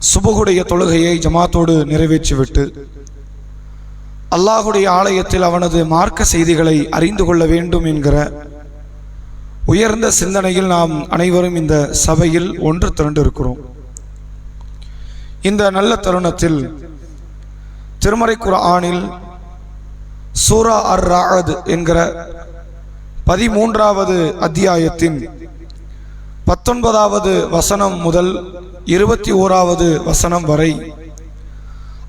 சுபகுடைய தொழுகையை ஜமாத்தோடு நிறைவேற்றிவிட்டு அல்லாஹுடைய ஆலயத்தில் அவனது மார்க்க செய்திகளை அறிந்து கொள்ள வேண்டும் என்கிற உயர்ந்த சிந்தனையில் நாம் அனைவரும் இந்த சபையில் ஒன்று திரண்டிருக்கிறோம். இந்த நல்ல தருணத்தில் திருமறை குரானில் சூரா அர் ராகத் என்கிற பதிமூன்றாவது அத்தியாயத்தின் பத்தொன்பதாவது வசனம் முதல் இருபத்தி ஓராவது வசனம் வரை.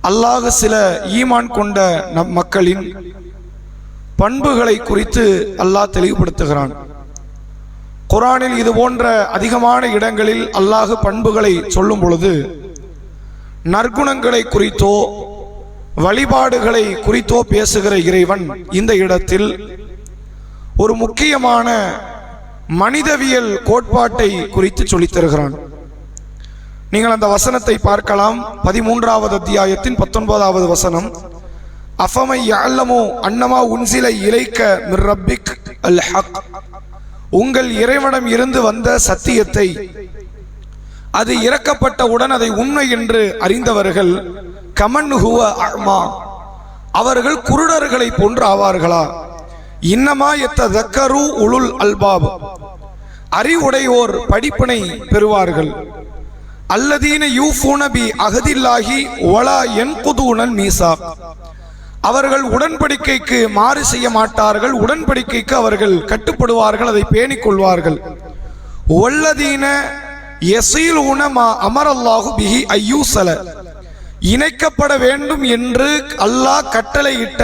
அல்லாஹ் சில ஈமான் கொண்ட நம் மக்களின் பண்புகளை குறித்து அல்லாஹ் தெளிவுபடுத்துகிறான். குரானில் இது போன்ற அதிகமான இடங்களில் அல்லாஹ் பண்புகளை சொல்லும் பொழுது நற்குணங்களை குறித்தோ வழிபாடுகளை குறித்தோ பேசுகிற இறைவன் இந்த இடத்தில் ஒரு முக்கியமான மனிதவியல் கோட்பாட்டை குறித்து சொல்லித்தருகிறான். நீங்கள் அந்த வசனத்தை பார்க்கலாம். பதிமூன்றாவது அத்தியாயத்தின் பத்தொன்பதாவது வசனம். அஃபமை யாழ்லமோ அன்னமா உன்சில இலைக்க மிர்ரபிக் அல் ஹக் உங்கள் இறைவனம் இருந்து வந்த சத்தியத்தை அது இறக்கப்பட்டவுடன் அதை உண்மை என்று அறிந்தவர்கள் கமன் ஹுவ அஹ்மா. அவர்கள் குருடர்களை போன்று ஆவார்களா? இன்னமா எத்த தக்கரு உளுல் அல்பாப். அறிவுடையோர் படிப்பினை பெறுவார்கள். அல்லதீன யூஃபூன பி அகதில்லாஹி ஒலா என் புதுனல் மீசா அவர்கள் உடன்படிக்கைக்கு மாறு செய்ய மாட்டார்கள் உடன்படிக்கைக்கு அவர்கள் கட்டுப்படுவார்கள் அதை பேணிக் கொள்வார்கள். ஒல்லதீன எசீல் உணமா அமரல்லாஹு பிஹி ஐயூசல. இணைக்கப்பட வேண்டும் என்று அல்லாஹ் கட்டளையிட்ட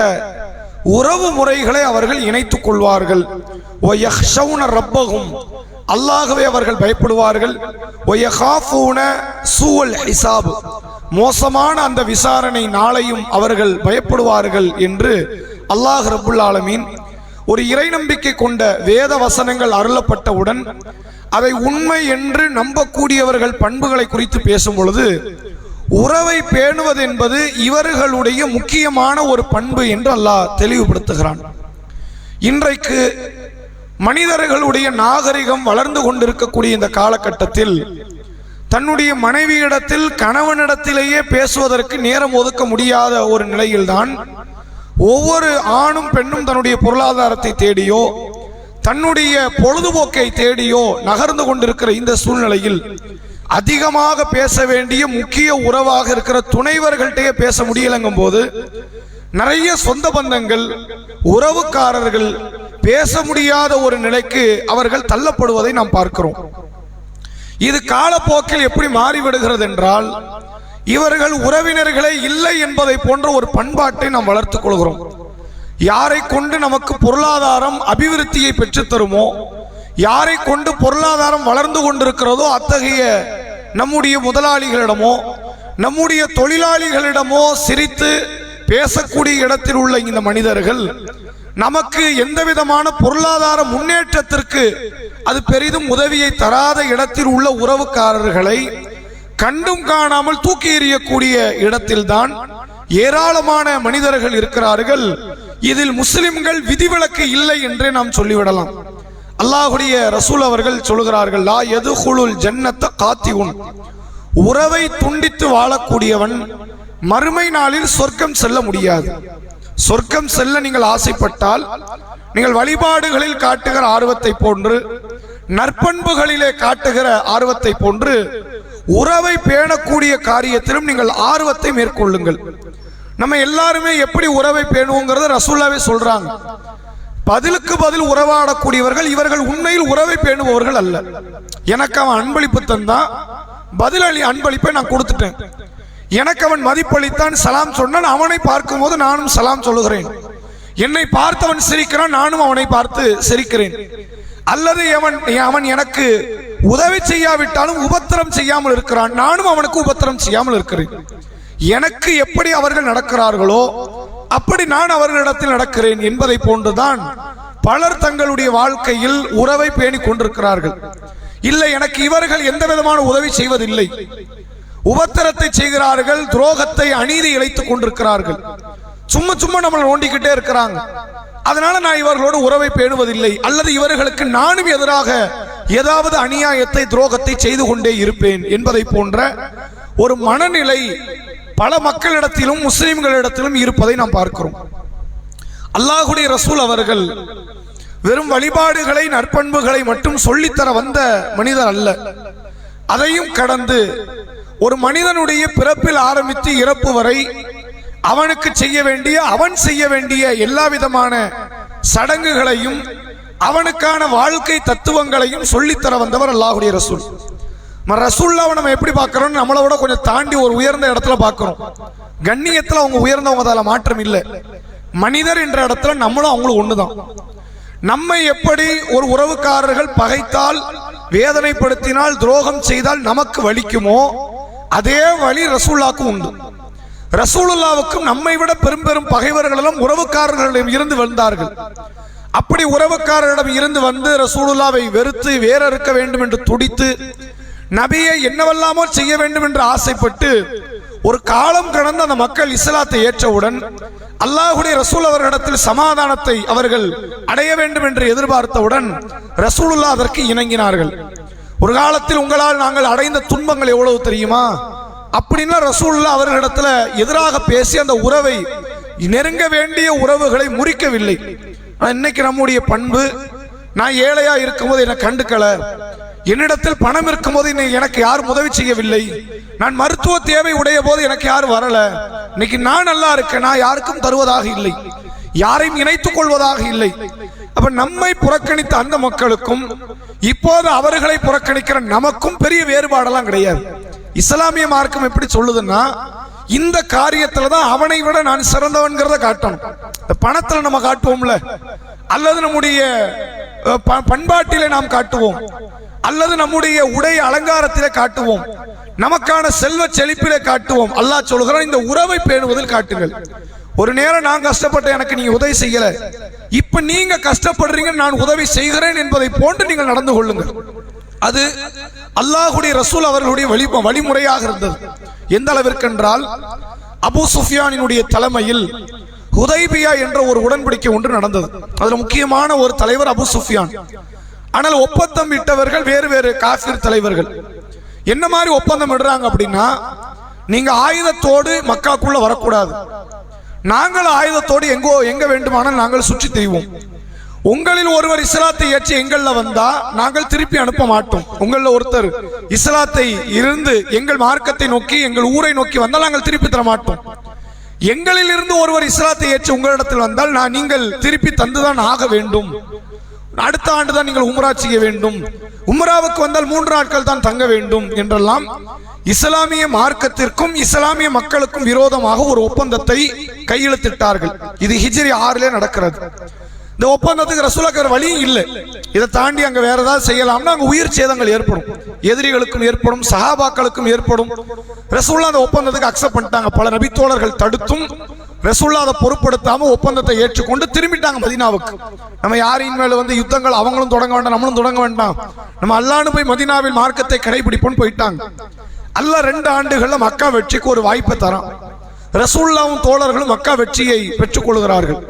உறவு முறைகளை அவர்கள் இணைத்துக் கொள்வார்கள். ரப்பகும் அல்லாகவே அவர்கள் பயப்படுவார்கள். சூவல் ஹிசாப். மோசமான அந்த விசாரணை நாளையும் அவர்கள் பயப்படுவார்கள் என்று அல்லாஹ் ரபுல் ஆலமீன் ஒரு இறை நம்பிக்கை கொண்ட வேத வசனங்கள் அருளப்பட்டவுடன் அதை உண்மை என்று நம்பக்கூடியவர்கள் பண்புகளை குறித்து பேசும் பொழுது உறவை பேணுவது என்பது இவர்களுடைய முக்கியமான ஒரு பண்பு என்று அல்லாஹ் தெளிவுபடுத்துகிறான். இன்றைக்கு மனிதர்களுடைய நாகரிகம் வளர்ந்து கொண்டிருக்கக்கூடிய இந்த காலகட்டத்தில் தன்னுடைய மனைவியிடத்தில் கணவனிடத்திலேயே பேசுவதற்கு நேரம் ஒதுக்க முடியாத ஒரு நிலையில்தான் ஒவ்வொரு ஆணும் பெண்ணும் தன்னுடைய பொருளாதாரத்தை தேடியோ தன்னுடைய பொழுதுபோக்கை தேடியோ நகர்ந்து கொண்டிருக்கிற இந்த சூழ்நிலையில் அதிகமாக பேச வேண்டிய முக்கிய உறவாக இருக்கிற துணைவர்கள்ட்டே பேச முடியலங்கும் போது நிறைய சொந்த பந்தங்கள் உறவுக்காரர்கள் பேச முடியாத ஒரு நிலைக்கு அவர்கள் தள்ளப்படுவதை நாம் பார்க்கிறோம். இது காலப்போக்கில் எப்படி மாறிவிடுகிறது என்றால் இவர்கள் உறவினர்களே இல்லை என்பதை போன்ற ஒரு பண்பாட்டை நாம் வளர்த்துக் கொள்கிறோம். யாரை கொண்டு நமக்கு பொருளாதாரம் அபிவிருத்தியை பெற்றுத் தருமோ யாரை கொண்டு பொருளாதாரம் வளர்ந்து கொண்டிருக்கிறதோ அத்தகைய நம்முடைய முதலாளிகளிடமோ நம்முடைய தொழிலாளிகளிடமோ சிரித்து பேசக்கூடிய இடத்தில் உள்ள இந்த மனிதர்கள் நமக்கு எந்த விதமான பொருளாதார முன்னேற்றத்திற்கு அது பெரிதும் உதவியை தராத இடத்தில் உள்ள உறவுக்காரர்களை கண்டும் காணாமல் தூக்கி எறியக்கூடிய இடத்தில்தான் ஏராளமான மனிதர்கள் இருக்கிறார்கள். இதில் முஸ்லிம்கள் விதிவிலக்கு இல்லை என்றே நாம் சொல்லிவிடலாம். அல்லாஹுடைய ரசூல் அவர்கள் சொல்கிறார்கள் லா எது குழுல் ஜன்னத்த உன் உறவை துண்டித்து வாழக்கூடியவன் மறுமை நாளில் சொர்க்கம் செல்ல முடியாது. சொர்க்கம் செல்ல நீங்கள் ஆசைப்பட்டால் நீங்கள் வழிபாடுகளில் காட்டுகிற ஆர்வத்தை போன்று நற்பண்புகளிலே காட்டுகிற ஆர்வத்தை போன்று உறவை பேணக்கூடிய காரியத்திலும் நீங்கள் ஆர்வத்தை மேற்கொள்ளுங்கள். நம்ம எல்லாருமே எப்படி உறவை பேணுவோங்கிறத ரசூல்லாவே சொல்றாங்க. பதிலுக்கு பதில் உறவாடக்கூடியவர்கள் இவர்கள் உண்மையில் உறவை பேணுபவர்கள் அல்ல. எனக்கு அவன் அன்பளிப்பு தந்தான் பதிலளி அன்பளிப்பை நான் கொடுத்துட்டேன். எனக்கு அவன் மதிப்பளித்தான் சலாம் சொன்னான். அவனை பார்க்கும் போது நானும் சலாம் சொல்லுகிறேன். என்னை பார்த்தவன் சிரிக்கிறான் நானும் அவனை பார்த்து சிரிக்கிறேன். அல்லது அவன் அவன் எனக்கு உதவி செய்யாவிட்டாலும் உபத்திரம் செய்யாமல் இருக்கிறான். நானும் அவனுக்கு உபத்திரம் செய்யாமல் இருக்கிறேன். எனக்கு எப்படி அவர்கள் நடக்கிறார்களோ அப்படி நான் அவர்களிடத்தில் நடக்கிறேன் என்பதை போன்றுதான் பலர் தங்களுடைய வாழ்க்கையில் உறவை பேணிக் கொண்டிருக்கிறார்கள். இல்லை எனக்கு இவர்கள் எந்த விதமான உதவி செய்வதில்லை. உபத்திரத்தை செய்கிறார்கள் துரோகத்தை அநீதி இழைத்துக் கொண்டிருக்கிறார்கள். சும்மா சும்மா நம்மளை நோண்டிக்கிட்டே இருக்கிறாங்க. அதனால நான் இவர்களோடு உறவை பேணுவதில்லை. அல்லது இவர்களுக்கு நானும் எதிராக ஏதாவது அநியாயத்தை துரோகத்தை செய்து கொண்டே இருப்பேன் என்பதை போன்ற ஒரு மனநிலை பல மக்களிடத்திலும் முஸ்லிம்களிடத்திலும் இருப்பதை நாம் பார்க்கிறோம். அல்லாஹுடைய ரசூல் அவர்கள் வெறும் வழிபாடுகளை நற்பண்புகளை மட்டும் சொல்லித்தர வந்த மனிதர் அல்ல. அதையும் கடந்து ஒரு மனிதனுடைய பிறப்பில் ஆரம்பித்து இறப்பு வரை அவனுக்கு செய்ய வேண்டிய அவன் செய்ய வேண்டிய எல்லா விதமான சடங்குகளையும் அவனுக்கான வாழ்க்கை தத்துவங்களையும் சொல்லித்தர வந்தவர் அல்லாஹுடைய ரசூல். ம- ரசூல்லாவை நம்ம எப்படி பார்க்குறோம்னு நம்மளை விட கொஞ்சம் தாண்டி ஒரு உயர்ந்த இடத்துல பார்க்குறோம். கண்ணியத்தில் அவங்க உயர்ந்தவங்க அதில் மாற்றம் இல்லை. மனிதர் என்ற இடத்துல நம்மளும் அவங்களும் தான் நம்மை எப்படி ஒரு உறவுக்காரர்கள் பகைத்தால் வேதனைப்படுத்தினால் துரோகம் செய்தால் நமக்கு வலிக்குமோ? அதே வழி ரசூல்லாக்கும் உண்டு. ரசூலுல்லாவுக்கும் நம்மை விட பெரும் பெரும் பகைவர்கள் உறவுக்காரர்களிடம் இருந்து வந்தார்கள். அப்படி உறவுக்காரரிடம் இருந்து வந்து ரசூலுல்லாவை வெறுத்து வேற இருக்க வேண்டும் என்று துடித்து நபியை என்னவெல்லாமோ செய்ய வேண்டும் என்று ஆசைப்பட்டு ஒரு காலம் கடந்து அந்த மக்கள் இஸ்லாத்தை ஏற்றவுடன் அல்லாஹுடைய ரசூல் அவர்களிடத்தில் சமாதானத்தை அவர்கள் அடைய வேண்டும் என்று எதிர்பார்த்தவுடன் ரசூலுல்லா அதற்கு இணங்கினார்கள். ஒரு காலத்தில் உங்களால் நாங்கள் அடைந்த துன்பங்கள் எவ்வளவு தெரியுமா? அப்படின்னா ரசூலுல்லா அவர்களிடத்துல எதிராக பேசி அந்த உறவை நெருங்க வேண்டிய உறவுகளை முறிக்கவில்லை. இன்னைக்கு நம்முடைய பண்பு நான் ஏழையா இருக்கும்போது என்னை கண்டுக்கல. என்னிடத்தில் பணம் இருக்கும்போது என்னை எனக்கு யாரும் உதவி செய்யவில்லை. நான் மருத்துவ தேவை உடைய போது எனக்கு யாரும் வரல. இன்னைக்கு நான் நல்லா இருக்கேன் நான் யாருக்கும் தருவதாக இல்லை. யாரையும் இணைத்துக் கொள்வதாக இல்லை. அப்ப நம்மை புறக்கணித்த அந்த மக்களுக்கும் இப்போது அவர்களை புறக்கணிக்கிற நமக்கும் பெரிய வேறுபாடெல்லாம் கிடையாது. இஸ்லாமிய மார்க்கம் எப்படி சொல்லுதுன்னா இந்த காரியத்துல தான் அவனை விட நான் சிறந்தவன்கிறத காட்டணும். இந்த பணத்துல நம்ம காட்டுவோம்ல. அல்லது நம்முடைய பண்பாட்டிலே நாம் காட்டுவோம். அல்லது நம்முடைய உடை அலங்காரத்திலே காட்டுவோம். நமக்கான செல்வ செழிப்பிலே காட்டுவோம். அல்லாஹ் சொல்கிறான் இந்த உறவை பேணுவதில் காட்டுங்கள். ஒரு நேரம் நான் கஷ்டப்பட்ட எனக்கு நீங்க உதவி செய்யல. இப்ப நீங்க கஷ்டப்படுறீங்க நான் உதவி செய்கிறேன் என்பதை போன்று நீங்கள் நடந்து கொள்ளுங்கள். அது அல்லாஹுடைய ரசூல் அவர்களுடைய வழி வழிமுறையாக இருந்தது. எந்த அளவிற்கு என்றால் சுஃபியானினுடைய தலைமையில் ஹுதைபியா என்ற ஒரு உடன்படிக்கை ஒன்று நடந்தது. அதுல முக்கியமான ஒரு தலைவர் அபு சுஃபியான். ஆனால் ஒப்பந்தம் இட்டவர்கள் வேறு வேறு காசிர் தலைவர்கள். என்ன மாதிரி ஒப்பந்தம் இடுறாங்க அப்படின்னா நீங்க ஆயுதத்தோடு மக்காக்குள்ள வரக்கூடாது. நாங்கள் ஆயுதத்தோடு எங்கோ எங்க வேண்டுமானால் நாங்கள் சுற்றி தெரிவோம். உங்களில் ஒருவர் இஸ்லாத்தை ஏற்றி எங்கள்ல வந்தா நாங்கள் திருப்பி அனுப்ப மாட்டோம். உங்களில் ஒருத்தர் இஸ்லாத்தை இருந்து எங்கள் மார்க்கத்தை நோக்கி எங்கள் ஊரை நோக்கி வந்தால் நாங்கள் திருப்பி தர மாட்டோம். எங்களில் இருந்து ஒருவர் இஸ்லாத்தை ஏற்றி உங்களிடத்தில் வந்தால் நான் நீங்கள் திருப்பி தந்துதான் ஆக வேண்டும். அடுத்த ஆண்டு தான் நீங்கள் உம்ரா செய்ய வேண்டும். உம்ராவுக்கு வந்தால் மூன்று நாட்கள் தான் தங்க வேண்டும் என்றெல்லாம் இஸ்லாமிய மார்க்கத்திற்கும் இஸ்லாமிய மக்களுக்கும் விரோதமாக ஒரு ஒப்பந்தத்தை கையெழுத்திட்டார்கள். இது ஹிஜ்ரி ஆறிலே நடக்கிறது. இந்த ஒப்பந்தத்துக்கு ரசூலுக்கு வேற வழியும் இல்லை. இதை தாண்டி அங்கே வேற ஏதாவது செய்யலாம்னா அங்கே உயிர் சேதங்கள் ஏற்படும். எதிரிகளுக்கும் ஏற்படும் சஹாபாக்களுக்கும் ஏற்படும். ரசூல்லா அந்த ஒப்பந்தத்துக்கு அக்செப்ட் பண்ணிட்டாங்க. பல நபித்தோழர்கள் தடுத்தும் ரசூல்லா அதை பொருட்படுத்தாம ஒப்பந்தத்தை ஏற்றுக்கொண்டு திரும்பிட்டாங்க மதினாவுக்கு. நம்ம யாரின் மேல வந்து யுத்தங்கள் அவங்களும் தொடங்க வேண்டாம் நம்மளும் தொடங்க வேண்டாம். நம்ம அல்லான்னு போய் மதீனாவில் மார்க்கத்தை கடைபிடிப்போம்னு போயிட்டாங்க. அல்ல ரெண்டு ஆண்டுகள்ல மக்கா வெற்றிக்கு ஒரு வாய்ப்பை தரான். ரசூல்லாவும் தோழர்களும் மக்கா வெற்றியை பெற்றுக் கொள்கிறார்கள்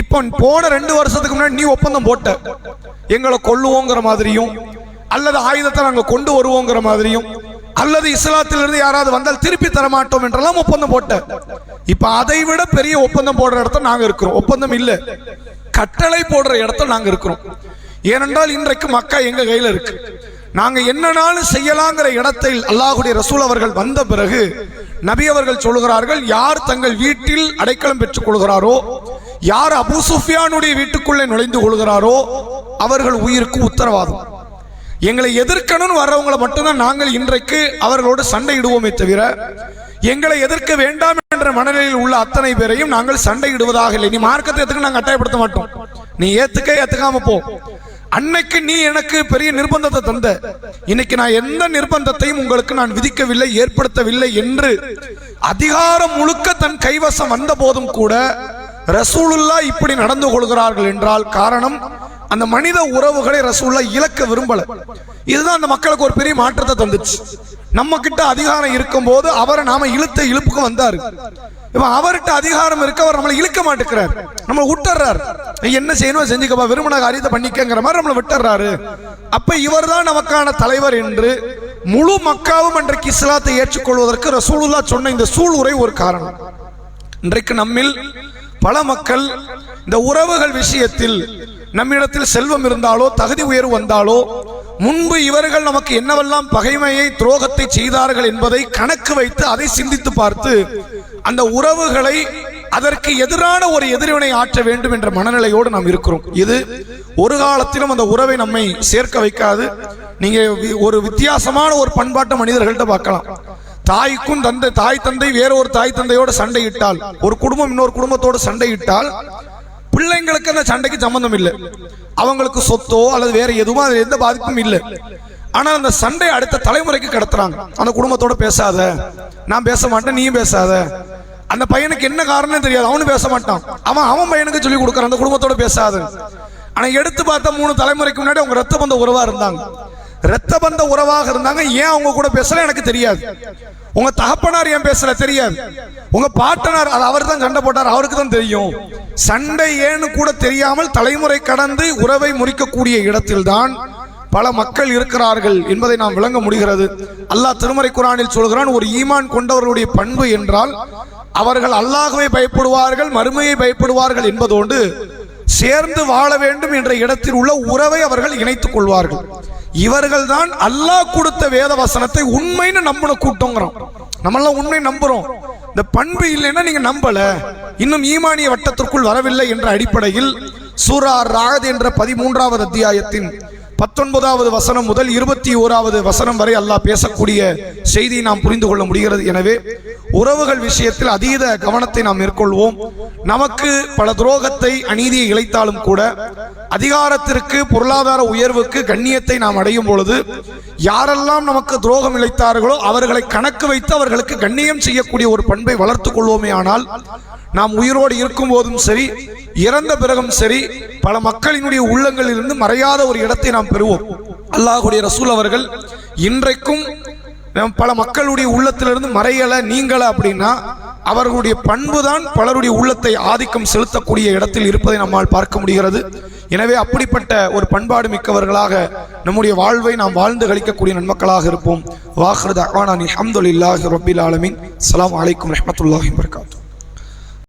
இப்போ போன ரெண்டு வருஷத்துக்கு முன்னாடி நீ ஒப்பந்தம் போட்ட. எங்களை கொள்ளுவோங்கிற மாதிரியும் அல்லது ஆயுதத்தை நாங்கள் கொண்டு வருவோங்கிற மாதிரியும் அல்லது இஸ்லாத்திலிருந்து யாராவது வந்தால் திருப்பி தர மாட்டோம் என்றெல்லாம் ஒப்பந்தம் போட்ட. இப்ப அதை விட பெரிய ஒப்பந்தம் போடுற இடத்த நாங்க இருக்கிறோம். ஒப்பந்தம் இல்லை. கட்டளை போடுற இடத்த நாங்க இருக்கிறோம். ஏனென்றால் இன்றைக்கு மக்கா எங்க கையில இருக்கு. நாங்க என்னனாலும் செய்யலாங்கிற இடத்தில் அல்லாஹுடைய ரசூல் அவர்கள் வந்த பிறகு நபி அவர்கள் சொல்கிறார்கள் யார் தங்கள் வீட்டில் அடைக்கலம் பெற்றுக் கொள்கிறாரோ யார் அபு சுஃபியானுடைய வீட்டுக்குள்ளே நுழைந்து கொள்கிறாரோ அவர்கள் உயிருக்கு உத்தரவாதம். எங்களை எதிர்க்கணும்னு வர்றவங்களை மட்டும்தான் நாங்கள் இன்றைக்கு அவர்களோடு சண்டையிடுவோமே தவிர எங்களை எதிர்க்க வேண்டாம் என்ற மனநிலையில் உள்ள அத்தனை பேரையும் நாங்கள் சண்டையிடுவதாக இல்லை. நீ மார்க்கத்தை எதுக்கு நாங்கள் கட்டாயப்படுத்த மாட்டோம். நீ ஏத்துக்க ஏத்துக்காம போ. அன்னைக்கு நீ எனக்கு பெரிய நிர்பந்தத்தை தந்த. இன்னைக்கு நான் எந்த நிர்பந்தத்தையும் உங்களுக்கு நான் விதிக்கவில்லை ஏற்படுத்தவில்லை என்று அதிகாரம் முழுக்க தன் கைவசம் வந்த போதும் கூட ரசூலுல்லா இப்படி நடந்து கொள்கிறார்கள் என்றால் காரணம் அந்த மனித உறவுகளை ரசூலுல்லா இழக்க விரும்பல. இதுதான் அந்த மக்களுக்கு ஒரு பெரிய மாற்றத்தை தந்துச்சு. நம்ம கிட்ட அதிகாரம் இருக்கும்போது அவரை நாம இழுத்த இழுப்புக்கு வந்தாரு. இப்ப அவர்கிட்ட அதிகாரம் இருக்க அவர் நம்மளை இழுக்க மாட்டேங்கிறார். நம்மளை விட்டுறாரு என்ன செய்யணும் செஞ்சுக்கப்பா விரும்பின காரியத்தை பண்ணிக்கங்கிற மாதிரி நம்மளை விட்டுறாரு அப்ப இவர்தான் நமக்கான தலைவர் என்று முழு மக்காவும் அன்றைக்கு இஸ்லாத்தை ஏற்றுக்கொள்வதற்கு ரசூலுல்லா சொன்ன இந்த சூளுரை ஒரு காரணம். இன்றைக்கு நம்மில் பல மக்கள் இந்த உறவுகள் விஷயத்தில் நம்மிடத்தில் செல்வம் இருந்தாலோ தகுதி உயர்வு வந்தாலோ முன்பு இவர்கள் நமக்கு என்னவெல்லாம் பகைமையை துரோகத்தை செய்தார்கள் என்பதை கணக்கு வைத்து அதை சிந்தித்து பார்த்து அந்த உறவுகளை அதற்கு எதிரான ஒரு எதிர்வினை ஆற்ற வேண்டும் என்ற மனநிலையோடு நாம் இருக்கிறோம். இது ஒரு காலத்திலும் அந்த உறவை நம்மை சேர்க்க வைக்காது. நீங்க வி- ஒரு வித்தியாசமான ஒரு பண்பாட்டு மனிதர்கள்ட்ட பார்க்கலாம். தாய்க்கும் தந்தை தாய் தந்தை வேற ஒரு தாய் தந்தையோட சண்டையிட்டால் ஒரு குடும்பம் இன்னொரு குடும்பத்தோட சண்டையிட்டால் பிள்ளைங்களுக்கு அந்த சண்டைக்கு சம்பந்தம் இல்லை. அவங்களுக்கு சொத்தோ அல்லது வேற எதுவும் அது எந்த பாதிப்பும் இல்லை. ஆனால் அந்த சண்டை அடுத்த தலைமுறைக்கு கடத்துறாங்க. அந்த குடும்பத்தோட பேசாத நான் பேச மாட்டேன் நீயும் பேசாத. அந்த பையனுக்கு என்ன காரணம் தெரியாது. அவனும் பேச மாட்டான். அவன் அவன் பையனுக்கு சொல்லி கொடுக்குறான். அந்த குடும்பத்தோட பேசாத. ஆனால் எடுத்து பார்த்தா மூணு தலைமுறைக்கு முன்னாடி அவங்க ரத்த பந்த உறவா இருந்தாங்க. ரத்த பந்த உறவாக இருந்தாங்க. ஏன் அவங்க கூட பேசல? எனக்கு தெரியாது. உங்க தகப்பனார் ஏன் பேசல? தெரியாது. உங்க பாட்டனார் அது அவர் தான் சண்டை போட்டார். அவருக்கு தான் தெரியும். சண்டை ஏன்னு கூட தெரியாமல் தலைமுறை கடந்து உறவை முறிக்கக்கூடிய இடத்தில்தான் பல மக்கள் இருக்கிறார்கள் என்பதை நாம் விளங்க முடிகிறது. அல்லாஹ் திருமறை குரானில் சொல்கிறான் ஒரு ஈமான் கொண்டவர்களுடைய பண்பு என்றால் அவர்கள் அல்லாஹுவை பயப்படுவார்கள் மறுமையை பயப்படுவார்கள் என்பதோடு சேர்ந்து வாழ வேண்டும் என்ற இடத்தில் உள்ள உறவை அவர்கள் இணைத்துக் கொள்வார்கள். இவர்கள் தான் அல்லாஹ் கொடுத்த வேத வசனத்தை உண்மைன்னு நம்பின கூட்டங்கிறோம். நம்மளாம் உண்மை நம்புறோம். இந்த பண்பு இல்லைன்னா நீங்க நம்பல. இன்னும் ஈமானிய வட்டத்திற்குள் வரவில்லை என்ற அடிப்படையில் சூரா ராகத் என்ற பதிமூன்றாவது அத்தியாயத்தின் பத்தொன்பதாவது வசனம் முதல் இருபத்தி ஓராவது வசனம் வரை அல்லாஹ் பேசக்கூடிய செய்தியை நாம் புரிந்து கொள்ள முடிகிறது. எனவே உறவுகள் விஷயத்தில் அதீத கவனத்தை நாம் மேற்கொள்வோம். நமக்கு பல துரோகத்தை அநீதியை இழைத்தாலும் கூட அதிகாரத்திற்கு பொருளாதார உயர்வுக்கு கண்ணியத்தை நாம் அடையும் பொழுது யாரெல்லாம் நமக்கு துரோகம் இழைத்தார்களோ அவர்களை கணக்கு வைத்து அவர்களுக்கு கண்ணியம் செய்யக்கூடிய ஒரு பண்பை வளர்த்து கொள்வோமே ஆனால் நாம் உயிரோடு இருக்கும் போதும் சரி இறந்த பிறகும் சரி பல மக்களினுடைய உள்ளங்களில் இருந்து மறையாத ஒரு இடத்தை நாம் பெறுவோம். அல்லாஹுடைய ரசூல் அவர்கள் இன்றைக்கும் பல மக்களுடைய உள்ளத்திலிருந்து மறையலை நீங்கள அப்படின்னா அவர்களுடைய பண்புதான் பலருடைய உள்ளத்தை ஆதிக்கம் செலுத்தக்கூடிய இடத்தில் இருப்பதை நம்மால் பார்க்க முடிகிறது. எனவே அப்படிப்பட்ட ஒரு பண்பாடு மிக்கவர்களாக நம்முடைய வாழ்வை நாம் வாழ்ந்து கழிக்கக்கூடிய நன்மக்களாக இருப்போம். வாஹ்ரத் அஹ்வானானி அஹமதுல்லாஹி ரபில் ஆலமின். அலாம் வலைக்கம் ரஹ்மத்துல்லாஹி வபரகாத்துஹு.